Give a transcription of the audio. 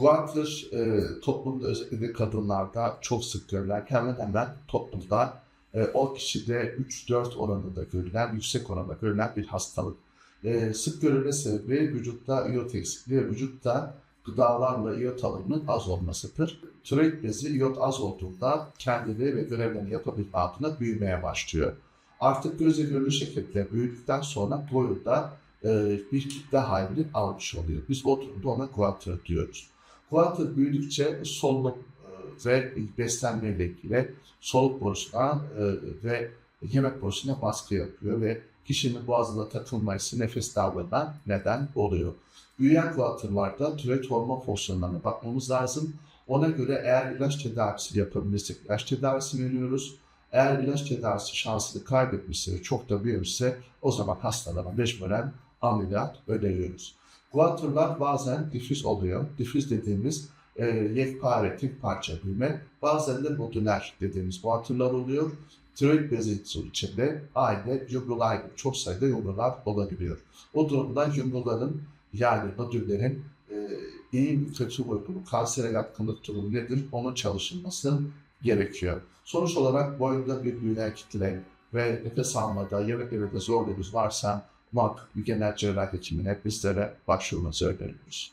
Guatr e, toplumda özellikle kadınlarda çok sık görülen hemen hemen toplumda e, o kişide 3-4 oranında görülen, yüksek oranda görülen bir hastalık. E, sık görülme sebebi vücutta iyot eksikliği, vücutta gıdalarla iyot alımının az olmasıdır. Tiroid bezi iyot az olduğunda kendini ve görevlerini yapabilme adına büyümeye başlıyor. Artık gözle görülür şekilde büyüdükten sonra boyunda e, bir kitle halini almış oluyor. Biz o durumda ona guatr diyoruz. Guatr büyüdükçe solunum e, ve beslenmeyle ilgili soluk borusuna e, ve yemek borusuna baskı yapıyor ve kişinin boğazına takılması, nefes darlığına neden oluyor. Büyüyen guatrlarda tiroid hormon fonksiyonlarına bakmamız lazım. Ona göre eğer ilaç tedavisi yapabilirsek ilaç tedavisi veriyoruz. Eğer ilaç tedavisi şansını kaybetmişse çok da büyümüşse o zaman hastalara mecburen ameliyat öneriyoruz. Guatrlar bazen difüz oluyor. Difüz dediğimiz e, yekpare tek parça büyüme. Bazen de nodüler dediğimiz guatrlar oluyor. Tiroid bezi içinde aynı yumrular gibi çok sayıda yumrular olabiliyor. O durumda yumruların yani nodüllerin e, iyi mi kötü bu kansere yatkınlık durumu nedir onun çalışılması gerekiyor. Sonuç olarak boyunda bir büyüyen kitle ve nefes almada, yemek yemede zorluğunuz varsa bir genel cerrah hekimine bizlere başvurmanızı öneriyoruz.